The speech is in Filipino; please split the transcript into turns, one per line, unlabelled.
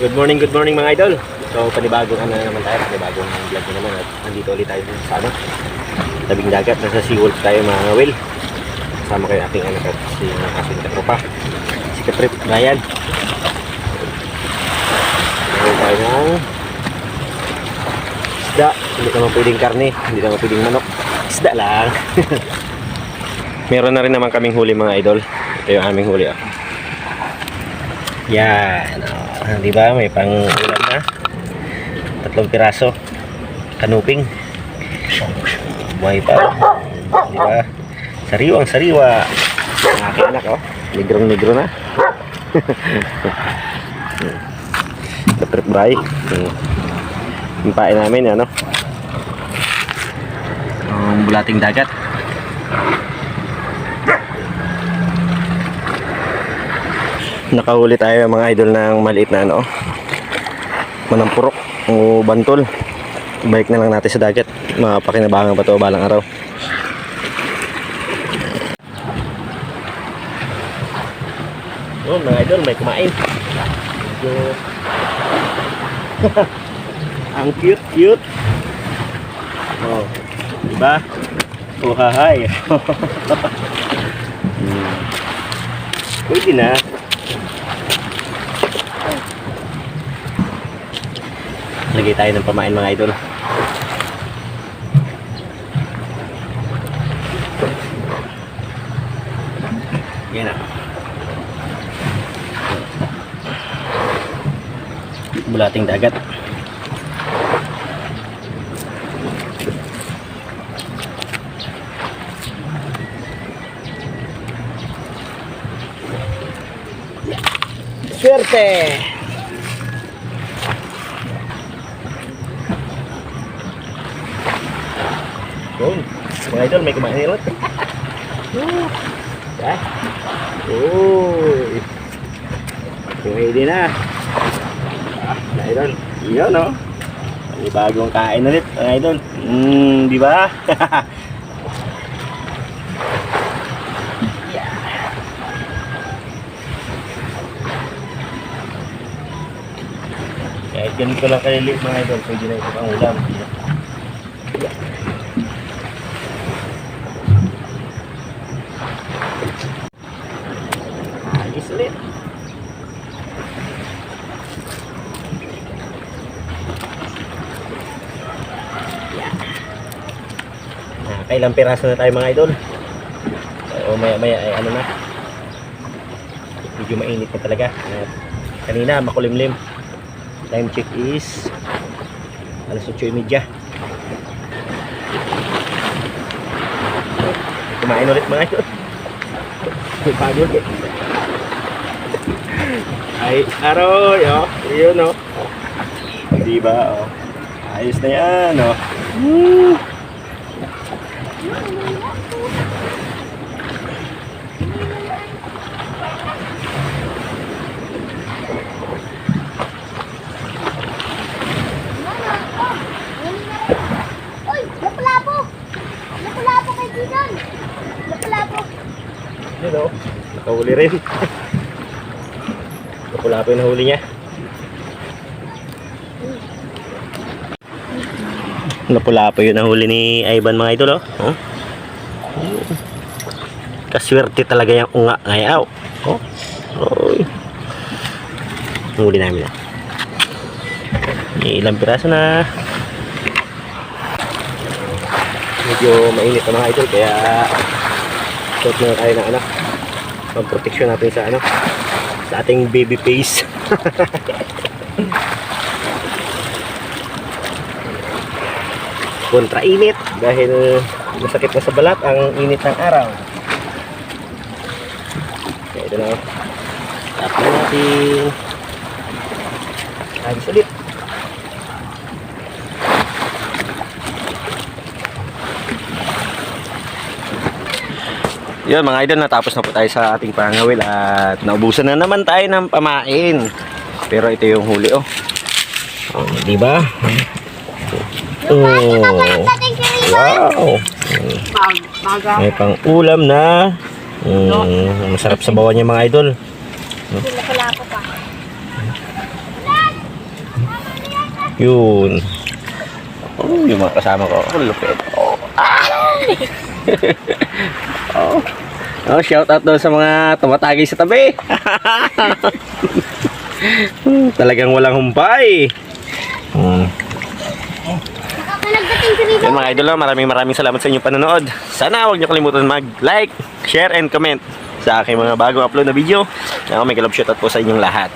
Good morning, good morning mga idol. So, panibagong ano na naman tayo, panibagong vlog na naman at nandito ulit tayo sa ano, tabing dagat, nasa SeaWorld tayo mga will. Kasama kayo ating anak at si aking katropa, si Katrip Ryan. Meron tayo ng isda, hindi naman pwedeng karne, hindi naman pwedeng manok, isda lang. Meron na rin naman kaming huli mga idol. Ito yung aming huli. Oh. Yan. Oh. Di ba? May pang ulam na. Tatlong piraso. Kanuping. Buhay pa. Di ba? Sariwang sariwa. Ang aking anak oh. Negrong negro na. Trip bray. Yung pain namin ano. Ang bulating dagat. Nakahuli tayo mga idol ng maliit na ano manampurok o bantol. Balik na lang natin sa dagat. Mapakinabangan pa to balang araw. Yun mga idol may kumain. Ang cute cute. Oh diba? Oh hahay. Hmm. pwede na Lagay tayo ng pamain mga idol. Yan na. Bulating dagat. Suerte! Yun. Mga idol, may kumain ulit. Ha? Uy. Pwede na. Mga idol. Yun, no? May bagong kain ulit, mga idol. Hmm, di ba? Kahit ganito lang kaliliit mga idol, pwede na ito pang ulam. Ayos ulit. Yeah. Ah, kailang piraso na tayo mga idol. O maya maya ay ano na. Medyo mainit na talaga. At kanina makulimlim. Time check is alas 8.30. Kumain ulit mga idol. Pagod. Ay, aroy, oh. Yun, oh. Di ba, oh. Ayos na yan, oh. Oh. Nakahuli rin. Napula pa yung nahuli niya. Napula pa yun nahuli ni Ivan mga idol, oh. oh. Kaswerte talaga yung unga ngayaw. Oh. Oy. Huli namin na. May ilang piraso na. Medyo mainit na mga idol kaya suot muna tayo ng ano pag-protection natin sa ano sa ating baby face. Kontra init dahil masakit na sa balat ang init ng araw. Kaya ito na tap na natin. Ayos ulit Yun mga idol, natapos na po tayo sa ating pangawil at naubusan na naman tayo ng pamain. Pero ito yung huli oh. Oh, di ba? Oh. Wow. May pang ulam na. Mm, masarap sa bawan niya mga idol.
Pa.
Yun. Oh, yung mga kasama ko. Oh, lupit. Oh. Ah! oh. Oh, shout out doon sa mga tumatagay sa tabi. Talagang walang humpay. Hmm. Yan mga idol, maraming maraming salamat sa inyong panonood. Sana huwag niyo kalimutan mag-like, share, and comment sa aking mga bagong upload na video. Ako may galap shoutout po sa inyong lahat.